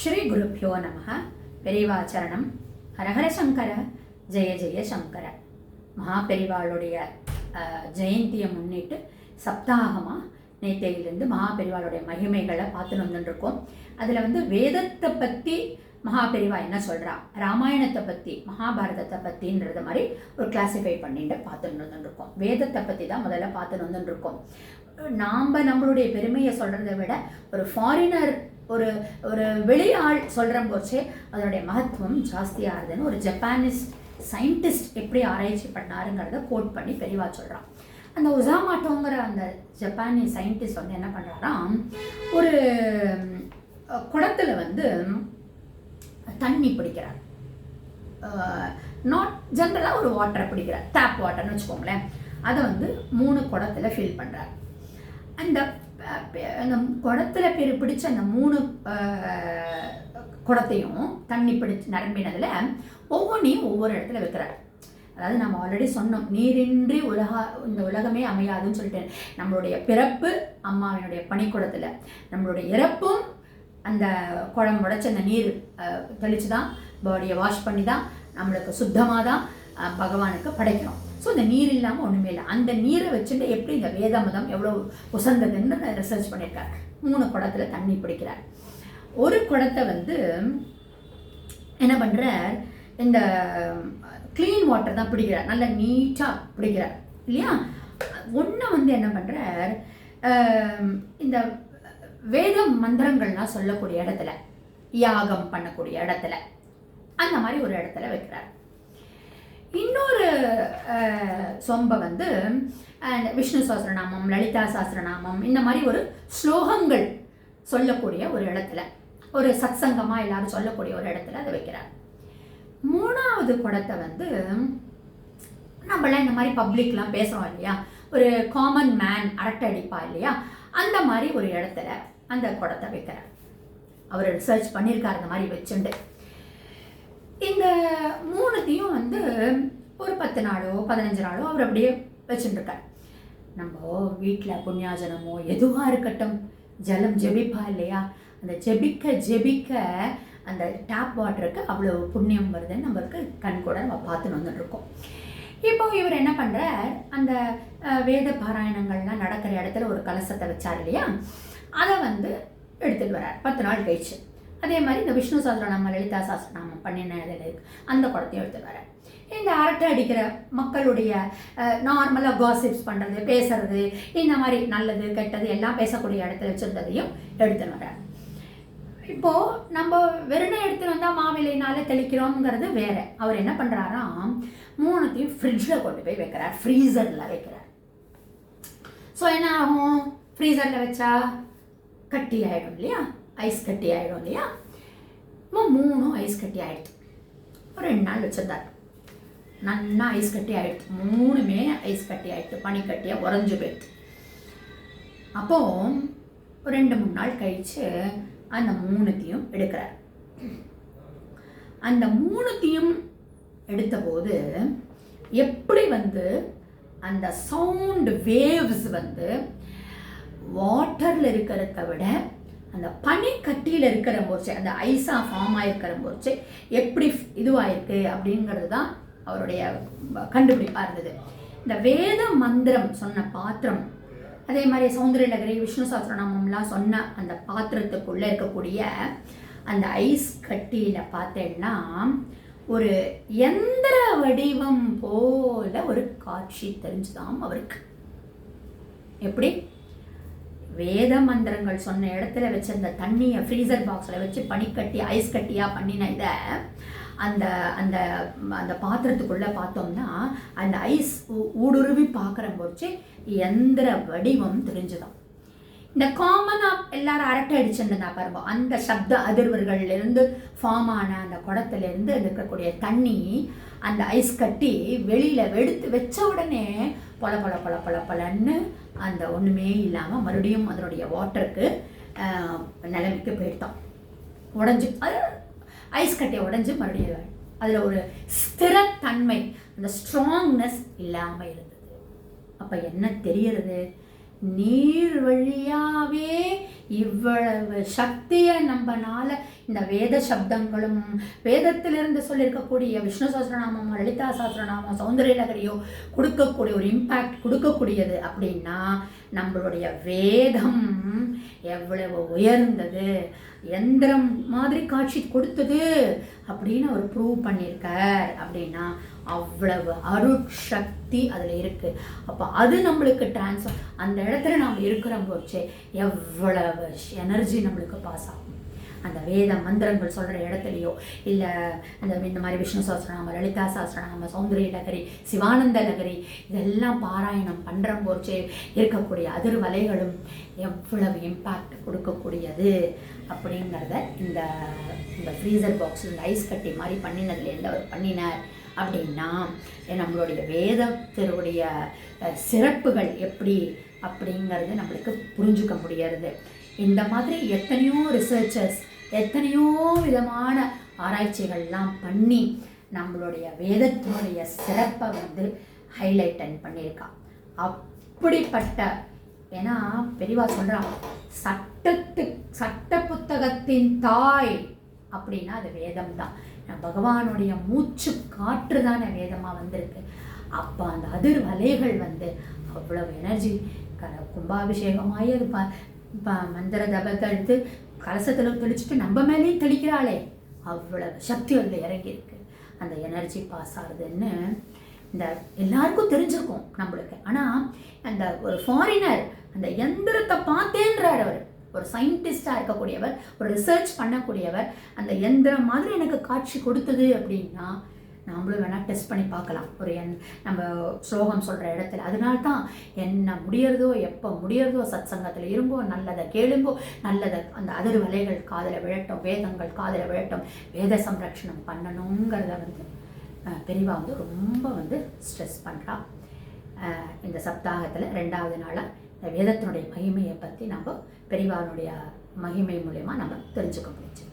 ஸ்ரீ குருப்பியோ நம பெரிவாச்சரணம். ஹரஹர சங்கர. ஜெய ஜெய சங்கர. மகாபெரிவாளுடைய ஜெயந்தியை முன்னிட்டு சப்தாகமாக நேத்தையிலேருந்து மகாபெரிவாளுடைய மகிமைகளை பார்த்துன்னு வந்துட்டுருக்கோம். அதில் வந்து வேதத்தை பற்றி மகாபெரிவா என்ன சொல்கிறா ராமாயணத்தை பற்றி மகாபாரதத்தை பற்றின்றத மாதிரி ஒரு கிளாசிஃபை பண்ணிட்டு பார்த்துட்டு வந்துருக்கோம். வேதத்தை பற்றி தான் முதல்ல பார்த்துட்டு வந்துட்டுருக்கோம் நாம் நம்மளுடைய பெருமையை சொல்கிறத விட ஒரு ஃபாரினர் ஒரு ஒரு வெளியாள் சொல்கிற போச்சே அதனுடைய மகத்துவம் ஜாஸ்தியாகுதுன்னு ஒரு ஜப்பானிஸ் சயின்டிஸ்ட் எப்படி ஆராய்ச்சி பண்ணாருங்கிறத கோட் பண்ணி பெரிவா சொல்கிறான் அந்த உசாமாட்டோங்கிற அந்த ஜப்பானீஸ் சயின்டிஸ்ட் வந்து என்ன பண்ணுறாராம் ஒரு குடத்தில் வந்து தண்ணி பிடிக்கிறார். நாட் ஜென்ரலாக ஒரு வாட்டரை பிடிக்கிறார். டேப் வாட்டர்னு வச்சுக்கோங்களேன். அதை வந்து மூணு குடத்தில் ஃபில் பண்ணுறார் அந்த அந்த குடத்தில் பிரி பிடிச்ச அந்த மூணு குடத்தையும் தண்ணி பிடிச்சி நிரம்பினதில் ஒவ்வொன்றையும் ஒவ்வொரு இடத்துல வைக்கிறார். அதாவது நம்ம ஆல்ரெடி சொன்னோம் நீரின்றி உலகா இந்த உலகமே அமையாதுன்னு சொல்லிட்டு நம்மளுடைய பிறப்பு அம்மாவினுடைய பணிக்கூடத்தில் நம்மளுடைய இறப்பும் அந்த குழம்பு உடைச்சி அந்த நீர் தெளித்து தான் பாடியை வாஷ் பண்ணி தான் நம்மளுக்கு சுத்தமாக தான் பகவானுக்கு படைக்கிறோம். ஸோ இந்த நீர் இல்லாமல் ஒன்றுமே இல்லை. அந்த நீரை வச்சுட்டு எப்படி இந்த வேதாமதம் எவ்வளோ உசந்ததுன்னு ரிசர்ச் பண்ணியிருக்கார் மூணு குடத்துல தண்ணி பிடிக்கிறார் ஒரு குடத்தை வந்து என்ன பண்ணுறார் இந்த க்ளீன் வாட்டர் தான் பிடிக்கிறார். நல்லா நீட்டாக பிடிக்கிறார். இல்லையா? ஒன்று வந்து என்ன பண்ணுறார் இந்த வேத மந்திரங்கள்லாம் சொல்லக்கூடிய இடத்துல யாகம் பண்ணக்கூடிய இடத்துல. அந்த மாதிரி ஒரு இடத்துல வைக்கிறார். இன்னொரு சொம்பை வந்து விஷ்ணு சாஸ்திரநாமம் லலிதா சாஸ்திரநாமம் இந்த மாதிரி ஒரு ஸ்லோகங்கள் சொல்லக்கூடிய ஒரு இடத்துல ஒரு சத்சங்கமாக எல்லாரும் சொல்லக்கூடிய ஒரு இடத்துல அதை வைக்கிறார். மூணாவது குடத்தை வந்து நம்மளாம் இந்த மாதிரி பப்ளிக்லாம் பேசுகிறோம் இல்லையா? ஒரு காமன் மேன் அரட்டை அடிப்பா இல்லையா? அந்த மாதிரி ஒரு இடத்துல அந்த குடத்தை வைக்கிறார் அவர் ரிசர்ச் பண்ணியிருக்கார் இந்த மாதிரி வச்சுண்டு. இந்த மூணுத்தையும் வந்து ஒரு பத்து நாளோ பதினஞ்சு நாளோ அவர் அப்படியே வச்சுட்டுருக்கார் நம்ம வீட்டில் புண்ணியாஜனமோ எதுவாக இருக்கட்டும் ஜலம் ஜெபிப்பா இல்லையா? அந்த ஜெபிக்க ஜெபிக்க அந்த டேப் வாட்டருக்கு அவ்வளோ புண்ணியம் வருதுன்னு நம்மளுக்கு கண் கூட நம்ம பார்த்துன்னு வந்துட்டுருக்கோம். இப்போ இவர் என்ன பண்ணுறார் அந்த வேத பாராயணங்கள்லாம் நடக்கிற இடத்துல ஒரு கலசத்தை வச்சார் இல்லையா? அதை வந்து எடுத்துகிட்டு வரார். பத்து நாள் கழிச்சு. அதே மாதிரி இந்த விஷ்ணு சஹஸ்ரநாமம் லலிதா சஹஸ்ரநாமம் பண்ணின இருக்கு அந்த குடத்தையும் எடுத்துகிட்டு வரார். இந்த அரட்டை அடிக்கிற மக்களுடைய நார்மலாக காசிப்ஸ் பண்ணுறது பேசுறது இந்த மாதிரி நல்லது கெட்டது எல்லாம் பேசக்கூடிய இடத்துல வச்சுருந்ததையும் எடுத்துன்னு வரார். இப்போது நம்ம வெறுனை எடுத்துகிட்டு வந்தால் மாவிலைனால தெளிக்கிறோங்கிறது வேறு. அவர் என்ன பண்ணுறாராம் மூணுத்தையும் ஃப்ரிட்ஜில் கொண்டு போய் வைக்கிறார். ஃப்ரீசரில் வைக்கிறார். ஸோ என்ன ஆகும்? ஃப்ரீசரில் வச்சா கட்டி ஆகிடும் இல்லையா ஐஸ் கட்டி ஆகிடும் இல்லையா மூணும் ஐஸ் கட்டி ஆகிடுது ஒரு ரெண்டு நாள் வச்சிருந்தார் நல்லா ஐஸ் கட்டி ஆகிடுது மூணுமே ஐஸ் கட்டி ஆகிடுது பனி கட்டியாக உறைஞ்சு போயிடுது அப்போ ஒரு ரெண்டு மூணு நாள் கழிச்சு அந்த மூணுத்தையும் எடுக்கிறார் அந்த மூணுத்தையும் எடுத்தபோது எப்படி வந்து அந்த சவுண்ட் வேவ்ஸ் வந்து வாட்டரில் இருக்கிறத விட அந்த பனி கட்டியில் இருக்கிற போச்சு அந்த ஐஸாக ஃபார்ம் ஆகிருக்கிற போச்சு எப்படி இதுவாயிருக்கு அப்படிங்கிறது தான் அவருடைய கண்டுபிடிப்பாக இருந்தது. இந்த வேத மந்திரம் சொன்ன பாத்திரம் அதே மாதிரி சௌந்தரநகரி விஷ்ணு சாஸ்திரநாமம்லாம் சொன்ன அந்த பாத்திரத்துக்குள்ளே இருக்கக்கூடிய அந்த ஐஸ் கட்டியில் பார்த்தேன்னா ஒரு எந்திர வடிவம் போல ஒரு காட்சி தெரிஞ்சுதாம் அவருக்கு. எப்படி? வேத மந்திரங்கள் சொன்ன இடத்துல வச்சு அந்த தண்ணியை ஃப்ரீசர் பாக்ஸில் வச்சு பனிக்கட்டி ஐஸ் கட்டியாக பண்ணின இதை அந்த அந்த அந்த பாத்திரத்துக்குள்ளே பார்த்தோம்னா அந்த ஐஸ் ஊ- ஊடுருவி பார்க்குற போச்சு எந்திர வடிவம் தெரிஞ்சுதான். இந்த காமனாக எல்லாரும் அரட்டை அடிச்சுருந்தா பாருங்க அந்த சப்த அதிர்வர்கள்லேருந்து ஃபார்ம் ஆன அந்த குடத்துலேருந்து இருக்கக்கூடிய தண்ணி அந்த ஐஸ் கட்டி வெளியில் வெடுத்து வச்ச உடனே பல பல பல பல பலன்னு அந்த ஒன்றுமே இல்லாமல் மறுபடியும் அதனுடைய வாட்டருக்கு நிலைமைக்கு போயிட்டோம் உடஞ்சி அது ஐஸ் கட்டையை உடஞ்சி மறுபடியும் அதில் ஒரு ஸ்திரத்தன்மை அந்த ஸ்ட்ராங்னஸ் இல்லாமல் இருந்தது. அப்போ என்ன தெரியறது? நீர் வழியாவே இவ்வளவு சக்தியை நம்மனால் இந்த வேத சப்தங்களும் வேதத்திலிருந்து சொல்லியிருக்கக்கூடிய விஷ்ணு சஹஸ்ரநாமம் லலிதா சாஸ்திரநாமோ சௌந்தரிய நகரியோ கொடுக்கக்கூடிய ஒரு இம்பேக்ட் கொடுக்கக்கூடியது அப்படின்னா நம்மளுடைய வேதம் எவ்வளவு உயர்ந்தது எந்திரம் மாதிரி காட்சி கொடுத்தது அப்படின்னு அவர் ப்ரூவ் பண்ணியிருக்கார் அப்படின்னா அவ்வளவு அருட்சக்தி அதில் இருக்குது அப்போ அது நம்மளுக்கு டிரான்ஸ்ஃபர் அந்த இடத்துல நாம் இருக்கிற போச்சே எவ்வளவு எனர்ஜி நம்மளுக்கு பாஸ் ஆகும். அந்த வேத மந்திரங்கள் சொல்கிற இடத்துலையோ இல்லை அந்த இந்த மாதிரி விஷ்ணு சாஸ்திரநாம லலிதா சாஸ்திரநாம சௌந்தரிய நகரி சிவானந்த நகரி இதெல்லாம் பாராயணம் பண்ணுற போச்சே இருக்கக்கூடிய அதிர்வலைகளும் எவ்வளவு இம்பேக்ட் கொடுக்கக்கூடியது அப்படிங்கிறத இந்த இந்த ஃப்ரீசர் பாக்ஸ் இந்த ஐஸ் கட்டி மாதிரி பண்ணினதுலேருந்து அவர் பண்ணினார். அப்படின்னா நம்மளுடைய வேதத்தினுடைய சிறப்புகள் எப்படி அப்படிங்கிறது நம்மளுக்கு புரிஞ்சுக்க முடியறது. இந்த மாதிரி எத்தனையோ ரிசர்ச்சர்ஸ் எத்தனையோ விதமான ஆராய்ச்சிகள்லாம் பண்ணி நம்மளுடைய வேதத்தினுடைய சிறப்பை வந்து ஹைலைட் பண்ணியிருக்கா அப்படிப்பட்ட ஏன்னா பெரியவா சொல்கிறான் சட்டத்து சட்ட புத்தகத்தின் தாய் அப்படின்னா அது வேதம் தான் பகவானுடைய மூச்சு காற்று தானே வேதமாக வந்திருக்கு. அப்போ அந்த அதிர் வலைகள் வந்து அவ்வளவு எனர்ஜி க கும்பாபிஷேகமாகி அது ப மந்திர தபத்தை எடுத்து கலசத்தில் தெளிச்சுட்டு நம்ம மேலேயும் தெளிக்கிறாளே. அவ்வளவு சக்தி வந்து இறங்கியிருக்கு. அந்த எனர்ஜி பாஸ் ஆகுதுன்னு இந்த எல்லாருக்கும் தெரிஞ்சிருக்கும் நம்மளுக்கு. ஆனால் அந்த ஒரு ஃபாரினர் அந்த எந்திரத்தை பார்த்தேன்றார் அவர். ஒரு சயின்டிஸ்டாக இருக்கக்கூடியவர் ஒரு ரிசர்ச் பண்ணக்கூடியவர் அந்த எந்திரம் மாதிரி எனக்கு காட்சி கொடுத்தது அப்படின்னா நாமளும் வேணால் டெஸ்ட் பண்ணி பார்க்கலாம். ஒரு என் நம்ம ஸ்லோகம் சொல்கிற இடத்துல. அதனால தான் என்ன முடியறதோ எப்போ முடியறதோ சத் சங்கத்தில் இருங்கோ நல்லதை கேளுங்கோ நல்லதை அந்த அதிர் வலைகள் காதில் விழட்டும் வேதங்கள் காதில் விழட்டும் வேத சம்ரக்ஷணம் பண்ணணுங்கிறத வந்து அஹ், வந்து ரொம்ப வந்து ஸ்ட்ரெஸ் பண்ணுறா இந்த சப்தாகத்தில் ரெண்டாவது நாளாக வேதத்தினுடைய மகிமையை பற்றி நம்ம பெரியவானுடைய மகிமை மூலயமா நம்ம தெரிஞ்சுக்க முடிஞ்சு